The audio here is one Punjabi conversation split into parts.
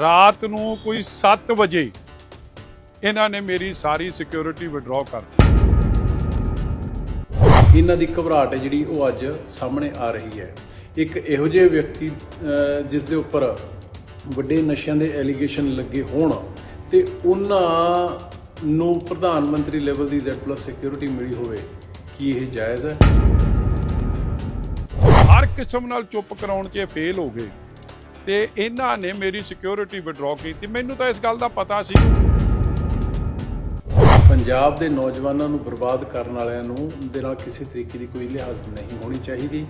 ਰਾਤ ਨੂੰ ਕੋਈ 7 ਵਜੇ ਇਹਨਾਂ ਨੇ ਮੇਰੀ ਸਾਰੀ ਸਿਕਿਉਰਿਟੀ ਵਿਡਰਾਅ ਕਰ ਦਿੱਤੀ। ਇਹਨਾਂ ਦੀ ਘਬਰਾਹਟ ਹੈ ਜਿਹੜੀ ਉਹ ਅੱਜ ਸਾਹਮਣੇ ਆ ਰਹੀ ਹੈ। ਇੱਕ ਇਹੋ ਜਿਹੇ ਵਿਅਕਤੀ ਜਿਸ ਦੇ ਉੱਪਰ ਵੱਡੇ ਨਸ਼ਿਆਂ ਦੇ ਐਲੀਗੇਸ਼ਨ ਲੱਗੇ ਹੋਣ ਤੇ ਉਹਨਾਂ ਨੂੰ ਪ੍ਰਧਾਨ ਮੰਤਰੀ ਲੈਵਲ ਦੀ Z+ ਸਿਕਿਉਰਿਟੀ ਮਿਲੀ ਹੋਵੇ ਕੀ ਇਹ ਜਾਇਜ਼ ਹੈ? ਹਰ ਕਿਸਮ ਨਾਲ ਚੁੱਪ ਕਰਾਉਣ 'ਚ ਫੇਲ ਹੋ ਗਏ। ਤੇ ਇਹਨਾਂ ਨੇ ਮੇਰੀ ਸਿਕਿਉਰਿਟੀ ਵਿਡਰਾਅ ਕੀਤੀ। ਮੈਨੂੰ ਤਾਂ ਇਸ ਗੱਲ ਦਾ ਪਤਾ ਸੀ। ਪੰਜਾਬ ਦੇ ਨੌਜਵਾਨਾਂ ਨੂੰ ਬਰਬਾਦ ਕਰਨ ਵਾਲਿਆਂ ਨੂੰ ਦੇ ਨਾਲ ਕਿਸੇ ਤਰੀਕੇ ਦੀ ਕੋਈ ਲਿਹਾਜ਼ ਨਹੀਂ ਹੋਣੀ ਚਾਹੀਦੀ।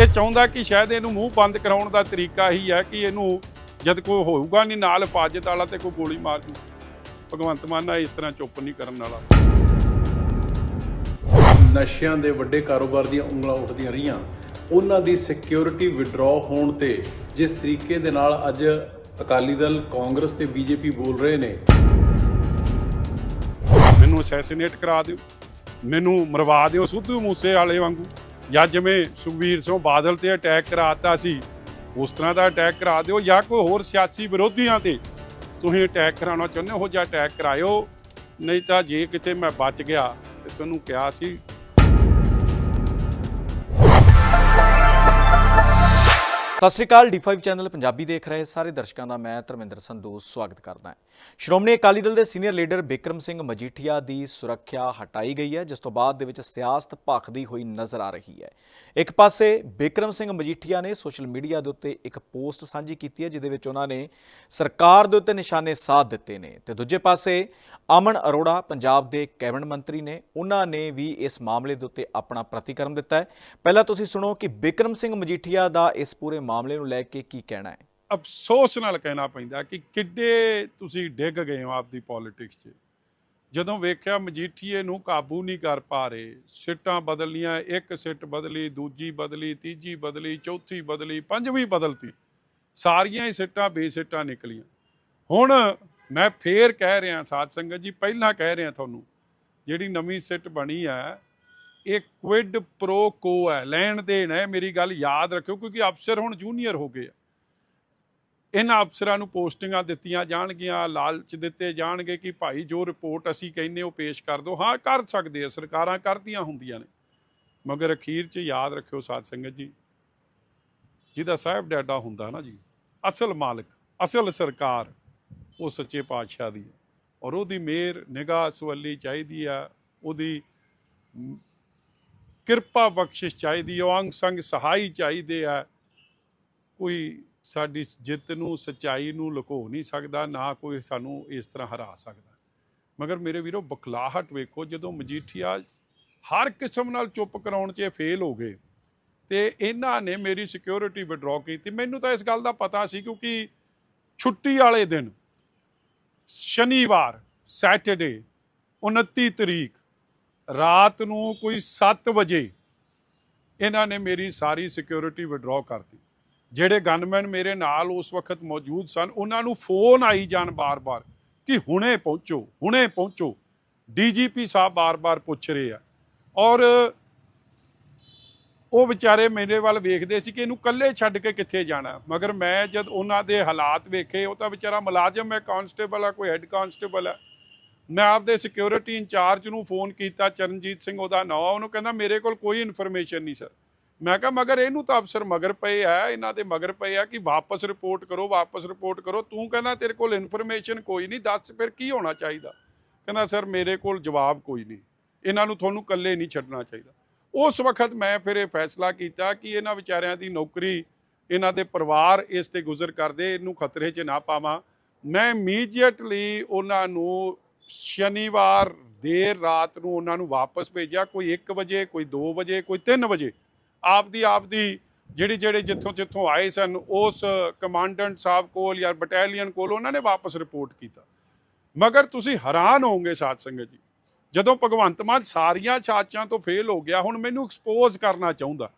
ਇਹ ਚਾਹੁੰਦਾ ਕਿ ਸ਼ਾਇਦ ਇਹਨੂੰ ਮੂੰਹ ਬੰਦ ਕਰਾਉਣ ਦਾ ਤਰੀਕਾ ਹੀ ਹੈ ਕਿ ਇਹਨੂੰ ਜਦ ਕੋਈ ਹੋਊਗਾ ਨਹੀਂ ਨਾਲ ਹਿਫਾਜ਼ਤ ਵਾਲਾ ਤੇ ਕੋਈ ਗੋਲੀ ਮਾਰ ਦੂ। ਭਗਵੰਤ ਮਾਨ ਇਸ ਤਰ੍ਹਾਂ ਚੁੱਪ ਨਹੀਂ ਕਰਨ ਵਾਲਾ। ਨਸ਼ਿਆਂ ਦੇ ਵੱਡੇ ਕਾਰੋਬਾਰ ਦੀਆਂ ਉਂਗਲਾਂ ਉੱਠਦੀਆਂ ਰਹੀਆਂ। ਉਹਨਾਂ ਦੀ ਸਿਕਿਉਰਿਟੀ ਵਿਡਰਾਅ ਹੋਣ ਤੇ ਜਿਸ ਤਰੀਕੇ ਦੇ ਨਾਲ ਅੱਜ ਅਕਾਲੀ ਦਲ ਕਾਂਗਰਸ ਤੇ ਬੀਜੇਪੀ ਬੋਲ ਰਹੇ ਨੇ। ਮੈਨੂੰ ਅਸੈਸੀਨੇਟ ਕਰਾ ਦਿਓ। ਮੈਨੂੰ ਮਰਵਾ ਦਿਓ ਸਿੱਧੂ ਮੂਸੇ ਵਾਲੇ ਵਾਂਗੂ। ਜਾਂ ਜਿਵੇਂ ਸੁਖਬੀਰ ਸਿੰਘ ਬਾਦਲ ਤੇ ਅਟੈਕ ਕਰਾਤਾ ਸੀ, ਉਸ ਤਰ੍ਹਾਂ ਦਾ ਅਟੈਕ ਕਰਾ ਦਿਓ ਜਾਂ ਕੋਈ ਹੋਰ ਸਿਆਸੀ ਵਿਰੋਧੀਆਂ ਤੇ। ਤੁਸੀਂ ਅਟੈਕ ਕਰਾਉਣਾ ਚਾਹੁੰਦੇ ਹੋ ਜਾਂ ਅਟੈਕ ਕਰਾਇਓ, ਨਹੀਂ ਤਾਂ ਜੇ ਕਿਤੇ ਮੈਂ ਬਚ ਗਿਆ, ਤੇ ਤੁਹਾਨੂੰ ਕਿਹਾ ਸੀ ਸਤਿ ਸ਼੍ਰੀ ਅਕਾਲ D5 ਚੈਨਲ ਪੰਜਾਬੀ ਦੇਖ ਰਹੇ ਸਾਰੇ ਦਰਸ਼ਕਾਂ ਦਾ, ਮੈਂ ਧਰਮਿੰਦਰ ਸੰਧੂ, ਸਵਾਗਤ ਕਰਦਾ ਹਾਂ। ਸ਼੍ਰੋਮਣੀ ਅਕਾਲੀ ਦਲ ਦੇ ਸੀਨੀਅਰ ਲੀਡਰ ਬਿਕਰਮ ਸਿੰਘ ਮਜੀਠੀਆ ਦੀ ਸੁਰੱਖਿਆ ਹਟਾਈ ਗਈ ਹੈ, ਜਿਸ ਤੋਂ ਬਾਅਦ ਦੇ ਵਿੱਚ ਸਿਆਸਤ ਭਖਦੀ ਹੋਈ ਨਜ਼ਰ ਆ ਰਹੀ ਹੈ। ਇੱਕ ਪਾਸੇ ਬਿਕਰਮ ਸਿੰਘ ਮਜੀਠੀਆ ਨੇ ਸੋਸ਼ਲ ਮੀਡੀਆ ਦੇ ਉੱਤੇ ਇੱਕ ਪੋਸਟ ਸਾਂਝੀ ਕੀਤੀ ਹੈ, ਜਿਹਦੇ ਵਿੱਚ ਉਹਨਾਂ ਨੇ ਸਰਕਾਰ ਦੇ ਉੱਤੇ ਨਿਸ਼ਾਨੇ ਸਾਧ ਦਿੱਤੇ ਨੇ ਤੇ ਦੂਜੇ ਪਾਸੇ ਅਮਨ ਅਰੋੜਾ, ਪੰਜਾਬ ਦੇ ਕੈਬਨਿਟ ਮੰਤਰੀ ਨੇ, ਉਹਨਾਂ ਨੇ ਵੀ ਇਸ ਮਾਮਲੇ ਦੇ ਉੱਤੇ ਆਪਣਾ ਪ੍ਰਤੀਕਰਮ ਦਿੱਤਾ ਹੈ। ਪਹਿਲਾਂ ਤੁਸੀਂ ਸੁਣੋ ਕਿ ਬਿਕਰਮ ਸਿੰਘ ਮਜੀਠੀਆ ਦਾ ਇਸ ਪੂਰੇ ਮਾਮਲੇ ਨੂੰ ਲੈ ਕੇ ਕੀ ਕਹਿਣਾ ਹੈ? ਅਫਸੋਸ ਨਾਲ ਕਹਿਣਾ ਪੈਂਦਾ ਕਿ ਕਿੱਡੇ ਤੁਸੀਂ ਡਿੱਗ ਗਏ ਹੋ ਆਪਦੀ ਪੋਲਿਟਿਕਸ 'ਚ। ਜਦੋਂ ਵੇਖਿਆ ਮਜੀਠੀਏ ਨੂੰ ਕਾਬੂ ਨਹੀਂ ਕਰ ਪਾ ਰਹੇ, ਸਿੱਟਾਂ ਬਦਲੀਆਂ, ਇੱਕ ਸਿੱਟ ਬਦਲੀ, ਦੂਜੀ ਬਦਲੀ, ਤੀਜੀ ਬਦਲੀ, ਚੌਥੀ ਬਦਲੀ, ਪੰਜਵੀਂ ਬਦਲਤੀ, ਸਾਰੀਆਂ ਹੀ ਸਿੱਟਾਂ ਬੇਸਿੱਟਾਂ ਨਿਕਲੀਆਂ। ਹੁਣ ਮੈਂ ਫੇਰ ਕਹਿ ਰਿਹਾ ਸਾਧ ਸੰਗਤ ਜੀ, ਪਹਿਲਾਂ ਕਹਿ ਰਿਹਾ ਤੁਹਾਨੂੰ, ਜਿਹੜੀ ਨਵੀਂ ਸਿੱਟ ਬਣੀ ਹੈ ਇਹ ਕੁਇਡ ਪ੍ਰੋ ਕੋ ਹੈ। ਲੈਣ ਦੇਣ ਹੈ, ਮੇਰੀ ਗੱਲ ਯਾਦ ਰੱਖਿਓ, ਕਿਉਂਕਿ ਅਫਸਰ ਹੁਣ ਜੂਨੀਅਰ ਹੋ ਗਏ ਆ। ਇਹਨਾਂ ਅਫਸਰਾਂ ਨੂੰ ਪੋਸਟਿੰਗਾਂ ਦਿੱਤੀਆਂ ਜਾਣਗੀਆਂ, ਲਾਲਚ ਦਿੱਤੇ ਜਾਣਗੇ ਕਿ ਭਾਈ ਜੋ ਰਿਪੋਰਟ ਅਸੀਂ ਕਹਿੰਨੇ ਉਹ ਪੇਸ਼ ਕਰ ਦਿਓ। ਹਾਂ, ਕਰ ਸਕਦੇ ਆ, ਸਰਕਾਰਾਂ ਕਰਦੀਆਂ ਹੁੰਦੀਆਂ ਨੇ। ਮਗਰ ਅਖੀਰ 'ਚ ਯਾਦ ਰੱਖਿਓ ਸਾਧ ਸੰਗਤ ਜੀ, ਜਿਹਦਾ ਸਾਹਿਬ ਡਾਡਾ ਹੁੰਦਾ ਨਾ ਜੀ, ਅਸਲ ਮਾਲਕ, ਅਸਲ ਸਰਕਾਰ, ਉਹ ਸੱਚੇ ਪਾਤਸ਼ਾਹ ਦੀ ਹੈ। ਔਰ ਉਹਦੀ ਮਿਹਰ, ਨਿਗਾਹ ਸਵੱਲੀ ਚਾਹੀਦੀ ਆ, ਉਹਦੀ ਕਿਰਪਾ ਬਖਸ਼ਿਸ਼ ਚਾਹੀਦੀ ਹੈ ਅੰਗ ਸੰਗ ਸਹਾਈ ਚਾਹੀਦੇ ਆ। ਕੋਈ ਸਾਡੀ ਜਿੱਤ ਨੂੰ, ਸਚਾਈ ਨੂੰ ਲੁਕੋ ਨਹੀਂ ਸਕਦਾ, ਨਾ ਕੋਈ ਸਾਨੂੰ ਇਸ ਤਰ੍ਹਾਂ ਹਰਾ ਸਕਦਾ। ਮਗਰ ਮੇਰੇ ਵੀਰੋ, ਬਖਲਾਹਟ ਵੇਖੋ, ਜਦੋਂ ਮਜੀਠੀਆ ਹਰ ਕਿਸਮ ਨਾਲ ਚੁੱਪ ਕਰਾਉਣ 'ਚ ਫੇਲ ਹੋ ਗਏ ਤੇ ਇਹਨਾਂ ਨੇ ਮੇਰੀ ਸਿਕਿਉਰਿਟੀ ਵਿਡਰਾਅ ਕੀਤੀ। ਮੈਨੂੰ ਤਾਂ ਇਸ ਗੱਲ ਦਾ ਪਤਾ ਸੀ ਕਿਉਂਕਿ ਛੁੱਟੀ ਵਾਲੇ ਦਿਨ, ਸ਼ਨੀਵਾਰ ਸੈਟਰਡੇ 29 ਤਰੀਕ ਰਾਤ ਨੂੰ ਕੋਈ 7 ਵਜੇ ਇਹਨਾਂ ਨੇ ਮੇਰੀ ਸਾਰੀ ਸਿਕਿਉਰਿਟੀ ਵਿਡਰਾਅ ਕਰਤੀ। ਜਿਹੜੇ ਗਨਮੈਨ ਮੇਰੇ ਨਾਲ ਉਸ ਵਕਤ ਮੌਜੂਦ ਸਨ, ਉਹਨਾਂ ਨੂੰ ਫੋਨ ਆਈ ਜਾਣ ਬਾਰ-ਬਾਰ ਕਿ ਹੁਣੇ ਪਹੁੰਚੋ ਹੁਣੇ ਪਹੁੰਚੋ। ਡੀਜੀਪੀ ਸਾਹਿਬ ਬਾਰ-ਬਾਰ ਪੁੱਛ ਰਹੇ ਆ। ਔਰ ਉਹ ਵਿਚਾਰੇ ਮੇਰੇ ਵੱਲ ਵੇਖਦੇ ਸੀ ਕਿ ਇਹਨੂੰ ਇਕੱਲੇ ਛੱਡ ਕੇ ਕਿੱਥੇ ਜਾਣਾ ਮਗਰ ਮੈਂ ਜਦ ਉਹਨਾਂ ਦੇ ਹਾਲਾਤ ਵੇਖੇ, ਉਹ ਤਾਂ ਵਿਚਾਰਾ ਮੁਲਾਜ਼ਮ ਹੈ ਕਾਂਸਟੇਬਲ ਆ ਕੋਈ ਹੈੱਡ ਕਾਂਸਟੇਬਲ ਹੈ। ਮੈਂ ਆਪਦੇ ਸਿਕਿਉਰਿਟੀ ਇੰਚਾਰਜ ਨੂੰ ਫੋਨ ਕੀਤਾ, ਚਰਨਜੀਤ ਸਿੰਘ ਉਹਦਾ ਨਾਂ, ਉਹਨੂੰ ਕਹਿੰਦਾ, ਮੇਰੇ ਕੋਲ ਕੋਈ ਇਨਫੋਰਮੇਸ਼ਨ ਨਹੀਂ ਸਰ ਮੈਂ ਕਿਹਾ, ਮਗਰ ਇਹਨੂੰ ਤਾਂ ਅਫਸਰ ਮਗਰ ਪਏ ਆ, ਇਹਨਾਂ ਦੇ ਮਗਰ ਪਏ ਆ ਕਿ ਵਾਪਸ ਰਿਪੋਰਟ ਕਰੋ, ਵਾਪਸ ਰਿਪੋਰਟ ਕਰੋ। ਤੂੰ ਕਹਿੰਦਾ, ਤੇਰੇ ਕੋਲ ਇਨਫੋਰਮੇਸ਼ਨ ਕੋਈ ਨਹੀਂ, ਦੱਸ ਫਿਰ ਕੀ ਹੋਣਾ ਚਾਹੀਦਾ? ਕਹਿੰਦਾ, ਸਰ, ਮੇਰੇ ਕੋਲ ਜਵਾਬ ਕੋਈ ਨਹੀਂ, ਇਹਨਾਂ ਨੂੰ ਤੁਹਾਨੂੰ ਇਕੱਲੇ ਨਹੀਂ ਛੱਡਣਾ ਚਾਹੀਦਾ। ਉਸ ਵਕਤ ਮੈਂ ਫਿਰ ਇਹ ਫੈਸਲਾ ਕੀਤਾ ਕਿ ਇਹਨਾਂ ਵਿਚਾਰਿਆਂ ਦੀ ਨੌਕਰੀ, ਇਹਨਾਂ ਦੇ ਪਰਿਵਾਰ ਇਸ ਤੇ ਗੁਜ਼ਰ ਕਰਦੇ, ਇਹਨੂੰ ਖਤਰੇ 'ਚ ਨਾ ਪਾਵਾਂ। ਮੈਂ ਇਮੀਡੀਏਟਲੀ ਉਹਨਾਂ ਨੂੰ ਸ਼ਨੀਵਾਰ ਦੇਰ ਰਾਤ ਨੂੰ ਉਹਨਾਂ ਨੂੰ ਵਾਪਸ ਭੇਜਿਆ, ਕੋਈ 1 ਵਜੇ, ਕੋਈ 2 ਵਜੇ, ਕੋਈ 3 ਵਜੇ। ਆਪਦੀ ਆਪਦੀ ਜਿਹੜੀ, ਜਿਹੜੇ ਜਿੱਥੋਂ ਜਿੱਥੋਂ ਆਏ ਸਨ, ਉਸ ਕਮਾਂਡੈਂਟ ਸਾਹਿਬ ਕੋਲ ਜਾਂ ਬਟਾਲੀਅਨ ਕੋਲ ਉਹਨਾਂ ਨੇ ਵਾਪਸ ਰਿਪੋਰਟ ਕੀਤਾ। ਮਗਰ ਤੁਸੀਂ ਹੈਰਾਨ ਹੋਵੋਗੇ ਸਾਧ ਸੰਗਤ ਜੀ, ਜਦੋਂ ਭਗਵੰਤ ਮਾਨ ਸਾਰੀਆਂ ਚਾਚਾਂ ਤੋਂ ਫੇਲ ਹੋ ਗਿਆ, ਹੁਣ ਮੈਨੂੰ ਐਕਸਪੋਜ਼ ਕਰਨਾ ਚਾਹੁੰਦਾ।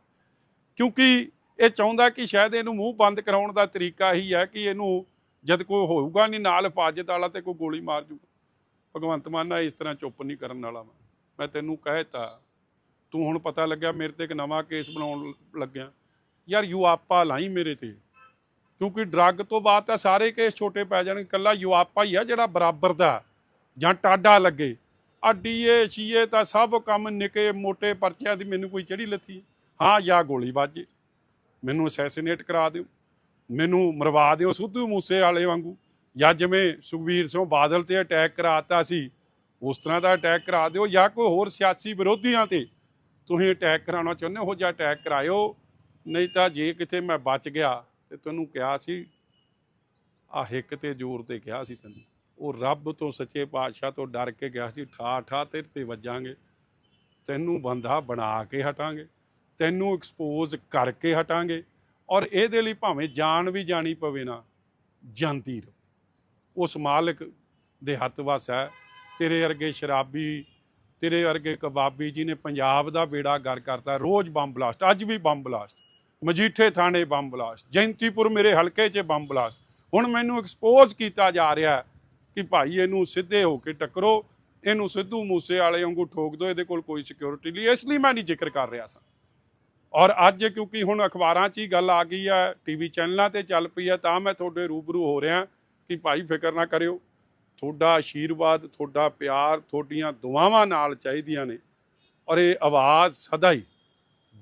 ਕਿਉਂਕਿ ਇਹ ਚਾਹੁੰਦਾ ਕਿ ਸ਼ਾਇਦ ਇਹਨੂੰ ਮੂੰਹ ਬੰਦ ਕਰਾਉਣ ਦਾ ਤਰੀਕਾ ਹੀ ਹੈ ਕਿ ਇਹਨੂੰ ਜਦ ਕੋਈ ਹੋਊਗਾ ਨਹੀਂ, ਨਾਲ ਹਿਫਾਜ਼ਤ ਵਾਲਾ ਤੇ ਕੋਈ ਗੋਲੀ ਮਾਰ ਜੂਗਾ। ਭਗਵੰਤ ਮਾਨ ਨਾਲ ਇਸ ਤਰ੍ਹਾਂ ਚੁੱਪ ਨਹੀਂ ਕਰਨ ਵਾਲਾ ਮੈਂ ਮੈਂ ਤੈਨੂੰ ਕਹਿਤਾ, ਤੂੰ ਹੁਣ ਪਤਾ ਲੱਗਿਆ ਮੇਰੇ ਤੇ ਇੱਕ ਨਵਾਂ ਕੇਸ ਬਣਾਉਣ ਲੱਗਿਆ। ਯਾਰ ਯੂ ਆਪਾ ਲਾਈ ਮੇਰੇ ਤੇ। ਕਿਉਂਕਿ ਡਰੱਗ ਤੋਂ ਬਾਅਦ ਤਾਂ ਸਾਰੇ ਕੇਸ ਛੋਟੇ ਪੈ ਜਾਣਗੇ ਕੱਲਾ ਯੁਆਪਾ ਹੀ ਆ ਜਿਹੜਾ ਬਰਾਬਰ ਦਾ, ਜਾਂ ਟਾਡਾ ਲੱਗੇ। ਆ ਡੀਏ ਸ਼ੀਏ ਤਾਂ ਸਭ ਕੰਮ ਨਿੱਕੇ ਮੋਟੇ ਪਰਚਿਆਂ ਦੀ ਮੈਨੂੰ ਕੋਈ ਚੜੀ ਲੱਥੀ। ਹਾਂ, ਜਾਂ ਗੋਲੀ ਵੱਜੇ। ਮੈਨੂੰ ਅਸੈਸੀਨੇਟ ਕਰਾ ਦਿਓ। ਮੈਨੂੰ ਮਰਵਾ ਦਿਓ ਸਿੱਧੂ ਮੂਸੇ ਵਾਲੇ ਵਾਂਗੂ। ਜਾਂ ਜਿਵੇਂ ਸੁਖਬੀਰ ਸਿੰਘ ਬਾਦਲ ਤੇ ਅਟੈਕ ਕਰਾਤਾ ਸੀ, ਉਸ ਤਰ੍ਹਾਂ ਦਾ ਅਟੈਕ ਕਰਾ ਦਿਓ ਜਾਂ ਕੋਈ ਹੋਰ ਸਿਆਸੀ ਵਿਰੋਧੀਆਂ ਤੇ ਤੁਸੀਂ ਅਟੈਕ ਕਰਾਉਣਾ ਚਾਹੁੰਦੇ ਹੋ ਜਾਂ ਅਟੈਕ ਕਰਾਇਓ, ਨਹੀਂ ਤਾਂ ਜੇ ਕਿਤੇ ਮੈਂ ਬਚ ਗਿਆ ਤੇ ਤੈਨੂੰ ਕਿਹਾ ਸੀ ਆ ਹਿੱਕ ਤੇ ਜ਼ੋਰ ਤੇ ਕਿਹਾ ਸੀ ਤੈਨੂੰ। ਉਹ ਰੱਬ ਤੋਂ ਸੱਚੇ ਪਾਤਸ਼ਾਹ ਤੋਂ ਡਰ ਕੇ ਗਿਆ ਸੀ ਠਾ ਠਾ ਤੇਰੇ ਤੇ ਵੱਜਾਂਗੇ। ਤੈਨੂੰ ਬੰਦਾ ਬਣਾ ਕੇ ਹਟਾਂਗੇ, ਤੈਨੂੰ ਐਕਸਪੋਜ਼ ਕਰਕੇ ਹਟਾਂਗੇ ਔਰ ਇਹਦੇ ਲਈ ਭਾਵੇਂ ਜਾਨ ਵੀ ਜਾਣੀ ਪਵੇ ਨਾ, ਜਾਂਦੀ ਰਹੋ। ਉਸ ਮਾਲਕ ਦੇ ਹੱਥ ਵਸ ਹੈ। ਤੇਰੇ ਵਰਗੇ ਸ਼ਰਾਬੀ, ਤੇਰੇ ਵਰਗੇ ਕਬਾਬੀ ਜੀ ਨੇ ਪੰਜਾਬ ਦਾ ਬੇੜਾ ਗਰ ਕਰਤਾ, ਰੋਜ਼ ਬੰਬ ਬਲਾਸਟ, ਅੱਜ ਵੀ ਬੰਬ ਬਲਾਸਟ। ਮਜੀਠੇ ਥਾਣੇ ਬੰਬ ਬਲਾਸਟ, ਜੈਂਤੀਪੁਰ ਮੇਰੇ ਹਲਕੇ 'ਚ ਬੰਬ ਬਲਾਸਟ। ਹੁਣ ਮੈਨੂੰ ਐਕਸਪੋਜ਼ ਕੀਤਾ ਜਾ ਰਿਹਾ ਕਿ ਭਾਈ ਇਹਨੂੰ ਸਿੱਧੇ ਹੋ ਕੇ ਟੱਕਰੋ, ਇਹਨੂੰ ਸਿੱਧੂ ਮੂਸੇ ਵਾਲੇ ਵਾਂਗੂ ਠੋਕ ਦਿਓ, ਇਹਦੇ ਕੋਲ ਕੋਈ ਸਿਕਿਉਰਿਟੀ ਨਹੀਂ, ਇਸ ਲਈ ਮੈਂ ਨਹੀਂ ਜ਼ਿਕਰ ਕਰ ਰਿਹਾ ਸਾਂ। ਔਰ ਅੱਜ ਕਿਉਂਕਿ ਹੁਣ ਅਖਬਾਰਾਂ 'ਚ ਹੀ ਗੱਲ ਆ ਗਈ ਹੈ ਟੀਵੀ ਚੈਨਲਾਂ ਤੇ ਚੱਲ ਪਈ ਹੈ, ਤਾਂ ਮੈਂ ਤੁਹਾਡੇ ਰੂਬਰੂ ਹੋ ਰਿਹਾ। ਕਿ ਭਾਈ ਫਿਕਰ ਨਾ ਕਰਿਓ। ਤੁਹਾਡਾ ਆਸ਼ੀਰਵਾਦ ਤੁਹਾਡਾ ਪਿਆਰ ਤੁਹਾਡੀਆਂ ਦੁਆਵਾਂ ਨਾਲ ਚਾਹੀਦੀਆਂ ਨੇ। ਔਰ ਇਹ ਆਵਾਜ਼ ਸਦਾ ਹੀ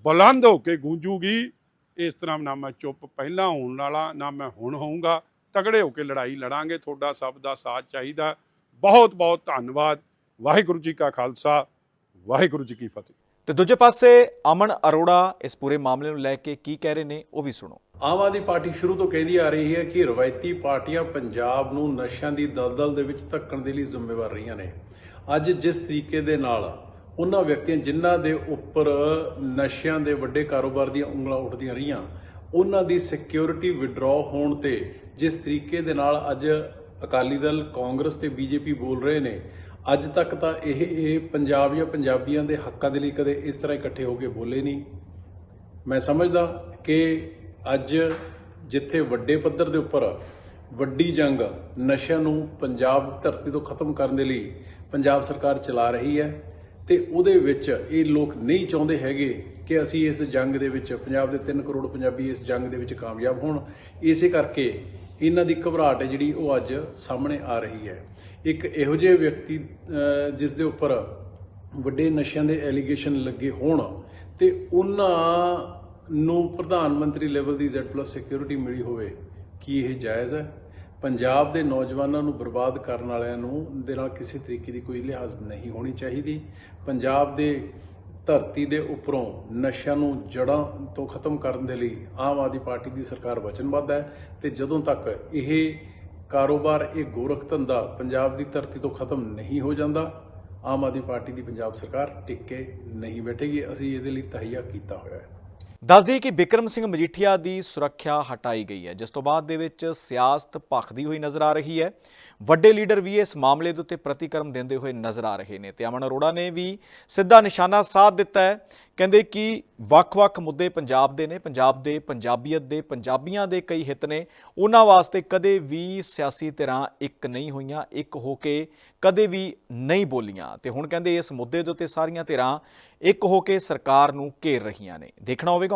ਬੁਲੰਦ ਹੋ ਕੇ ਗੂੰਜੂਗੀ। ਇਸ ਤਰ੍ਹਾਂ ਨਾ ਮੈਂ ਚੁੱਪ ਪਹਿਲਾਂ ਹੋਣ ਵਾਲਾ, ਨਾ ਮੈਂ ਹੁਣ ਹੋਊਂਗਾ। ਤਗੜੇ ਹੋ ਕੇ ਲੜਾਈ ਲੜਾਂਗੇ, ਤੁਹਾਡਾ ਸਭ ਦਾ ਸਾਥ ਚਾਹੀਦਾ। ਬਹੁਤ ਬਹੁਤ ਧੰਨਵਾਦ। ਵਾਹਿਗੁਰੂ ਜੀ ਕਾ ਖਾਲਸਾ, ਵਾਹਿਗੁਰੂ ਜੀ ਕੀ ਫਤਿਹ। ਤੇ ਦੂਜੇ ਪਾਸੇ ਅਮਨ ਅਰੋੜਾ ਇਸ ਪੂਰੇ ਮਾਮਲੇ ਨੂੰ ਲੈ ਕੇ ਕੀ ਕਹਿ ਰਹੇ ਨੇ ਉਹ ਵੀ ਸੁਣੋ। ਆਮ ਆਦਮੀ ਪਾਰਟੀ ਸ਼ੁਰੂ ਤੋਂ ਕਹਿੰਦੀ ਆ ਰਹੀ ਹੈ ਕਿ ਰਵਾਇਤੀ ਪਾਰਟੀਆਂ ਪੰਜਾਬ ਨੂੰ ਨਸ਼ਿਆਂ ਦੀ ਦਲਦਲ ਦੇ ਵਿੱਚ ਧੱਕਣ ਦੇ ਲਈ ਜ਼ਿੰਮੇਵਾਰ ਰਹੀਆਂ ਨੇ। ਅੱਜ ਜਿਸ ਤਰੀਕੇ ਦੇ ਨਾਲ ਉਹਨਾਂ ਵਿਅਕਤੀਆਂ ਜਿਨ੍ਹਾਂ ਦੇ ਉੱਪਰ ਨਸ਼ਿਆਂ ਦੇ ਵੱਡੇ ਕਾਰੋਬਾਰ ਦੀਆਂ ਉਂਗਲਾਂ ਉੱਠਦੀਆਂ ਰਹੀਆਂ, ਉਹਨਾਂ ਦੀ ਸਿਕਿਉਰਿਟੀ ਵਿਡਰਾਅ ਹੋਣ ਤੇ ਜਿਸ ਤਰੀਕੇ ਦੇ ਨਾਲ ਅੱਜ ਅਕਾਲੀ ਦਲ, ਕਾਂਗਰਸ ਤੇ ਬੀਜੇਪੀ ਬੋਲ ਰਹੇ ਨੇ। ਅੱਜ ਤੱਕ ਤਾਂ ਇਹ ਇਹ ਪੰਜਾਬ ਜਾਂ ਪੰਜਾਬੀਆਂ ਦੇ ਹੱਕਾਂ ਦੇ ਲਈ ਕਦੇ ਇਸ ਤਰ੍ਹਾਂ ਇਕੱਠੇ ਹੋ ਕੇ ਬੋਲੇ ਨਹੀਂ। ਮੈਂ ਸਮਝਦਾ ਕਿ ਅੱਜ ਜਿੱਥੇ ਵੱਡੇ ਪੱਧਰ ਦੇ ਉੱਪਰ ਵੱਡੀ ਜੰਗ ਨਸ਼ਿਆਂ ਨੂੰ ਪੰਜਾਬ ਧਰਤੀ ਤੋਂ ਖਤਮ ਕਰਨ ਦੇ ਲਈ ਪੰਜਾਬ ਸਰਕਾਰ ਚਲਾ ਰਹੀ ਹੈ ਤੇ ਉਹਦੇ ਵਿੱਚ ਇਹ ਲੋਕ ਨਹੀਂ ਚਾਹੁੰਦੇ ਹੈਗੇ ਕਿ ਅਸੀਂ ਇਸ ਜੰਗ ਦੇ ਵਿੱਚ ਪੰਜਾਬ ਦੇ 3 ਕਰੋੜ ਪੰਜਾਬੀ ਇਸ ਜੰਗ ਦੇ ਵਿੱਚ ਕਾਮਯਾਬ ਹੋਣ। ਇਸੇ ਕਰਕੇ ਇਹਨਾਂ ਦੀ ਘਬਰਾਹਟ ਹੈ ਜਿਹੜੀ ਉਹ ਅੱਜ ਸਾਹਮਣੇ ਆ ਰਹੀ ਹੈ। ਇੱਕ ਇਹੋ ਜਿਹੇ ਵਿਅਕਤੀ ਜਿਸ ਦੇ ਉੱਪਰ ਵੱਡੇ ਨਸ਼ਿਆਂ ਦੇ ਐਲੀਗੇਸ਼ਨ ਲੱਗੇ ਹੋਣ ਤੇ ਉਹਨਾਂ ਨੂੰ ਪ੍ਰਧਾਨ ਮੰਤਰੀ ਲੈਵਲ ਦੀ Z+ ਸਿਕਿਉਰਿਟੀ ਮਿਲੀ ਹੋਵੇ, ਕੀ ਇਹ ਜਾਇਜ਼ ਹੈ? ਪੰਜਾਬ ਦੇ ਨੌਜਵਾਨਾਂ ਨੂੰ ਬਰਬਾਦ ਕਰਨ ਵਾਲਿਆਂ ਨੂੰ ਦੇ ਨਾਲ ਕਿਸੇ ਤਰੀਕੇ ਦੀ ਕੋਈ ਲਿਹਾਜ਼ ਨਹੀਂ ਹੋਣੀ ਚਾਹੀਦੀ। ਪੰਜਾਬ ਦੇ ਧਰਤੀ ਦੇ ਉੱਪਰੋਂ ਨਸ਼ਿਆਂ ਨੂੰ ਜੜਾਂ ਤੋਂ ਖਤਮ ਕਰਨ ਦੇ ਲਈ ਆਮ ਆਦਮੀ ਪਾਰਟੀ ਦੀ ਸਰਕਾਰ ਵਚਨਬੱਧ ਹੈ ਤੇ ਜਦੋਂ ਤੱਕ ਇਹ ਕਾਰੋਬਾਰ, ਇਹ ਗੋਰਖ ਧੰਦਾ ਪੰਜਾਬ ਦੀ ਧਰਤੀ ਤੋਂ ਖਤਮ ਨਹੀਂ ਹੋ ਜਾਂਦਾ, ਆਮ ਆਦਮੀ ਪਾਰਟੀ ਦੀ ਪੰਜਾਬ ਸਰਕਾਰ ਟਿੱਕੇ ਨਹੀਂ ਬੈਠੇਗੀ। ਅਸੀਂ ਇਹਦੇ ਲਈ ਤਹਈਆ ਕੀਤਾ ਹੋਇਆ ਹੈ। ਦੱਸਦੀ ਕਿ ਬਿਕਰਮ ਸਿੰਘ ਮਜੀਠੀਆ ਦੀ ਸੁਰੱਖਿਆ ਹਟਾਈ ਗਈ ਹੈ, ਜਿਸ ਤੋਂ ਬਾਅਦ ਦੇ ਵਿੱਚ ਸਿਆਸਤ ਭਖਦੀ ਹੋਈ ਨਜ਼ਰ ਆ ਰਹੀ ਹੈ। ਵੱਡੇ ਲੀਡਰ ਵੀ ਇਸ ਮਾਮਲੇ ਦੇ ਉੱਤੇ ਪ੍ਰਤੀਕਰਮ ਦਿੰਦੇ ਹੋਏ ਨਜ਼ਰ ਆ ਰਹੇ ਨੇ ਤੇ ਅਮਨ ਅਰੋੜਾ ਨੇ ਵੀ ਸਿੱਧਾ ਨਿਸ਼ਾਨਾ ਸਾਧ ਦਿੱਤਾ ਹੈ। ਕਹਿੰਦੇ ਕਿ ਵੱਖ-ਵੱਖ ਮੁੱਦੇ ਪੰਜਾਬ ਦੇ ਨੇ, ਪੰਜਾਬ ਦੇ ਪੰਜਾਬੀਅਤ ਦੇ, ਪੰਜਾਬੀਆਂ ਦੇ ਕਈ ਹਿੱਤ ਨੇ। ਉਹਨਾਂ ਵਾਸਤੇ ਕਦੇ ਵੀ ਸਿਆਸੀ ਧਿਰਾਂ ਇੱਕ ਨਹੀਂ ਹੋਈਆਂ, ਇੱਕ ਹੋ ਕੇ ਕਦੇ ਵੀ ਨਹੀਂ ਬੋਲੀਆਂ। ਤੇ ਹੁਣ ਕਹਿੰਦੇ ਇਸ ਮੁੱਦੇ ਦੇ ਉੱਤੇ ਸਾਰੀਆਂ ਧਿਰਾਂ ਇੱਕ ਹੋ ਕੇ ਸਰਕਾਰ ਨੂੰ ਘੇਰ ਰਹੀਆਂ ਨੇ। ਦੇਖਣਾ ਹੋਵੇਗਾ